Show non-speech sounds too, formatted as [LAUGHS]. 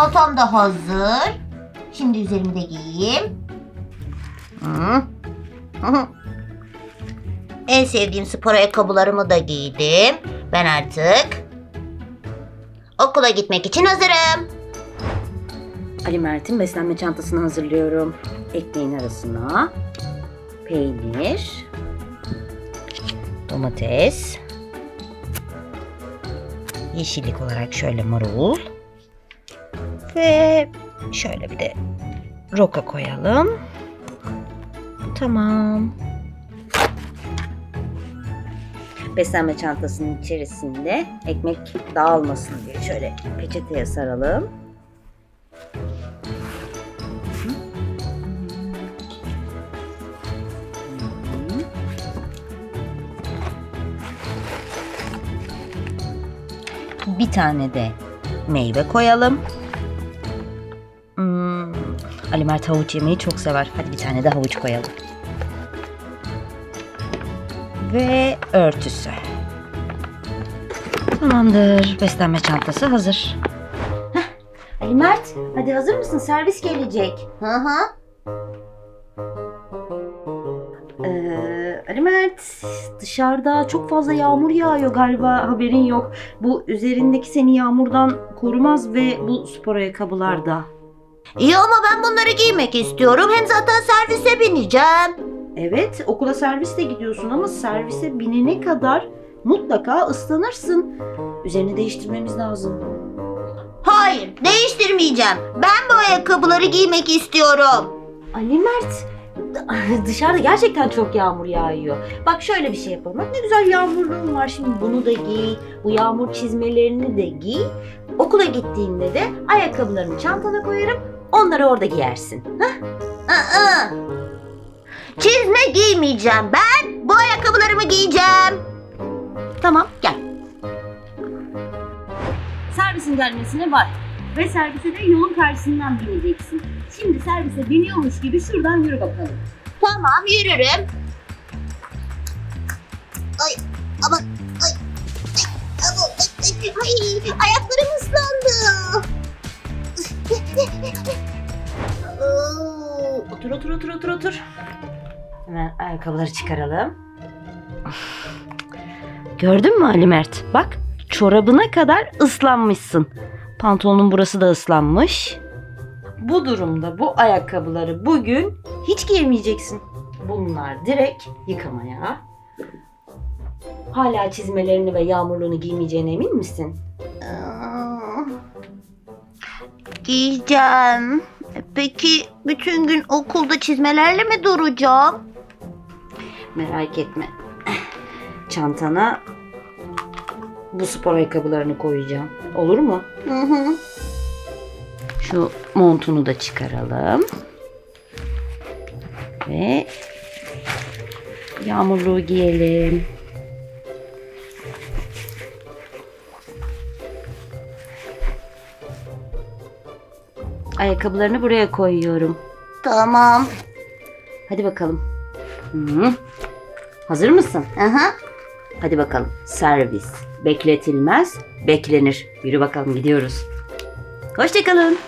Çantam da hazır. Şimdi üzerimi de giyeyim. En sevdiğim spor ayakkabılarımı da giydim. Ben artık okula gitmek için hazırım. Ali Mert'in beslenme çantasını hazırlıyorum. Ekmeğin arasına peynir, Domates. Yeşillik olarak şöyle marul. Ve şöyle bir de roka koyalım. Tamam. beslenme çantasının içerisinde ekmek dağılmasın diye şöyle peçeteye saralım. Bir tane de meyve koyalım. Ali Mert havuç yemeyi çok sever. Hadi bir tane de havuç koyalım. Ve örtüsü. Tamamdır. Beslenme çantası hazır. Ali Mert, hadi hazır mısın? Servis gelecek. Hı hı. Ee, Ali Mert, dışarıda çok fazla yağmur yağıyor galiba haberin yok. Bu üzerindeki seni yağmurdan korumaz ve bu spor ayakkabılar da. İyi ama ben bunları giymek istiyorum. Hem zaten servise bineceğim. Evet, okula servisle gidiyorsun ama servise binene kadar mutlaka ıslanırsın. Üzerini değiştirmemiz lazım. Hayır, değiştirmeyeceğim. Ben bu ayakkabıları giymek istiyorum. Ali Mert, [LAUGHS] dışarıda gerçekten çok yağmur yağıyor. Bak şöyle bir şey yapalım. Bak ne güzel yağmurluğum var. Şimdi bunu da giy. Bu yağmur çizmelerini de giy. Okula gittiğinde de ayakkabılarını çantana koyarım. Onları orada giyersin. Aa, çizme giymeyeceğim. Ben bu ayakkabılarımı giyeceğim. Tamam gel. Servisin gelmesine var. Ve servise de yolun karşısından bineceksin. Şimdi servise biniyormuş gibi şuradan yürü bakalım. Tamam, yürürüm. Ay, aman, ay, ay, aman, ay, ay, ayaklarım Hemen ayakkabıları çıkaralım. Gördün mü Ali Mert? Bak çorabına kadar ıslanmışsın. Pantolonun burası da ıslanmış. Bu durumda bu ayakkabıları bugün hiç giyemeyeceksin. Bunlar direkt yıkamaya. Hala çizmelerini ve yağmurluğunu giymeyeceğine emin misin? Giyeceğim. Peki bütün gün okulda çizmelerle mi duracağım? Merak etme. Çantana bu spor ayakkabılarını koyacağım. Olur mu? Hı hı. Şu montunu da çıkaralım. Ve yağmurluğu giyelim. Ayakkabılarını buraya koyuyorum. Tamam. Hadi bakalım. Hı. Hazır mısın? Aha. Hadi bakalım. Servis. Bekletilmez, beklenir. Yürü bakalım gidiyoruz. Hoşçakalın.